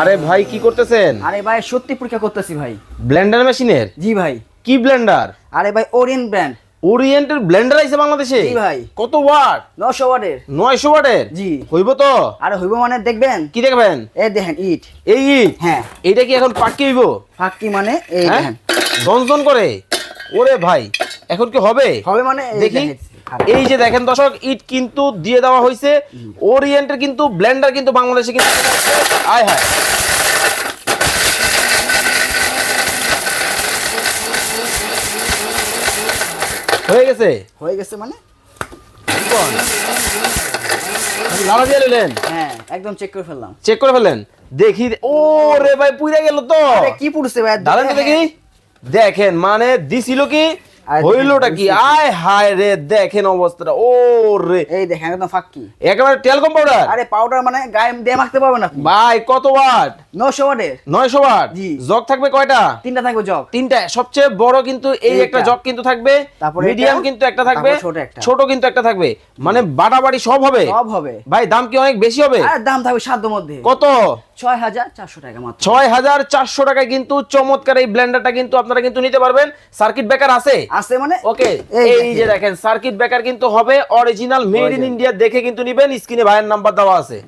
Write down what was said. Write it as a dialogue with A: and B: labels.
A: আরে ভাই কি করতেছেন?
B: আরে ভাই সত্যি পরীক্ষা করতেছি ভাই।
A: ব্লেন্ডার মেশিনের
B: জি ভাই।
A: কি ব্লেন্ডার
B: আরে ভাই ওরিয়েন্ট ব্র্যান্ড
A: ওরিয়েন্টের ব্লেন্ডার আইছে বাংলাদেশে?
B: জি ভাই।
A: কত ওয়াট
B: নশো ওয়াটের।
A: নয়শো ওয়াটের?
B: জি।
A: হইব তো?
B: আরে হইব মানে দেখবেন?
A: কি দেখবেন?
B: এই দেখেন ইট।
A: এই ইট?
B: হ্যাঁ।
A: এটা কি এখন পাক্কি হইব?
B: ফাঁকি মানে এই
A: হ্যাঁ?
B: দেখেন।
A: দনজন করে? ওরে ভাই এখন কি হবে?
B: হবে মানে
A: দেখি। এই যে দেখেন দর্শক ইট কিন্তু দিয়ে দেওয়া হয়েছে ওরিয়েন্টের কিন্তু ব্লেন্ডার কিন্তু বাংলাদেশে কিন্তু আয় হায়। হয়ে গেছে?
B: হয়ে গেছে মানে?
A: লাড়া দিয়ে নিলেন
B: হ্যাঁ একদম চেক করে ফেললাম।
A: চেক করে ফেললেন? দেখি ও রে ভাই গেল তো।
B: কি পড়ছে ভাই?
A: দাঁড়ান দেখি। দেখেন মানে দিছিল কি? হইলোটা কি? আয় হায় রে দেখেন অবস্থাটা। ও রে।
B: এই দেখেন একদম ফাঁকি
A: একেবারে টেলকম পাউডার
B: আরে পাউডার মানে গায়ে দিয়ে মাখতে পারবেন
A: ভাই কত ওয়াট
B: নশো ওয়াটের
A: নয়শো ওয়াট
B: জি।
A: জগ থাকবে কয়টা?
B: তিনটা থাকবে জগ।
A: তিনটা। সবচেয়ে বড় কিন্তু এই একটা জগ কিন্তু থাকবে।
B: তারপরে
A: মিডিয়াম কিন্তু একটা থাকবে।
B: ছোট একটা।
A: ছোট কিন্তু একটা থাকবে। মানে বাটাবাড়ি সব হবে।
B: সব হবে।
A: ভাই দাম কি অনেক বেশি হবে?
B: আর দাম থাকবে সাধ্য মধ্যে।
A: কত?
B: ছয় হাজার চারশো টাকা মাত্র।
A: ছয় হাজার চারশো টাকায় কিন্তু চমৎকার এই ব্লেন্ডারটা কিন্তু আপনারা কিন্তু নিতে পারবেন। সার্কিট ব্রেকার আছে?
B: আছে মানে
A: ওকে
B: এই।
A: যে দেখেন সার্কিট ব্রেকার কিন্তু হবে অরিজিনাল মেড ইন ইন্ডিয়া দেখে কিন্তু নিবেন স্ক্রিনে ভাইয়ের নাম্বার দেওয়া আছে।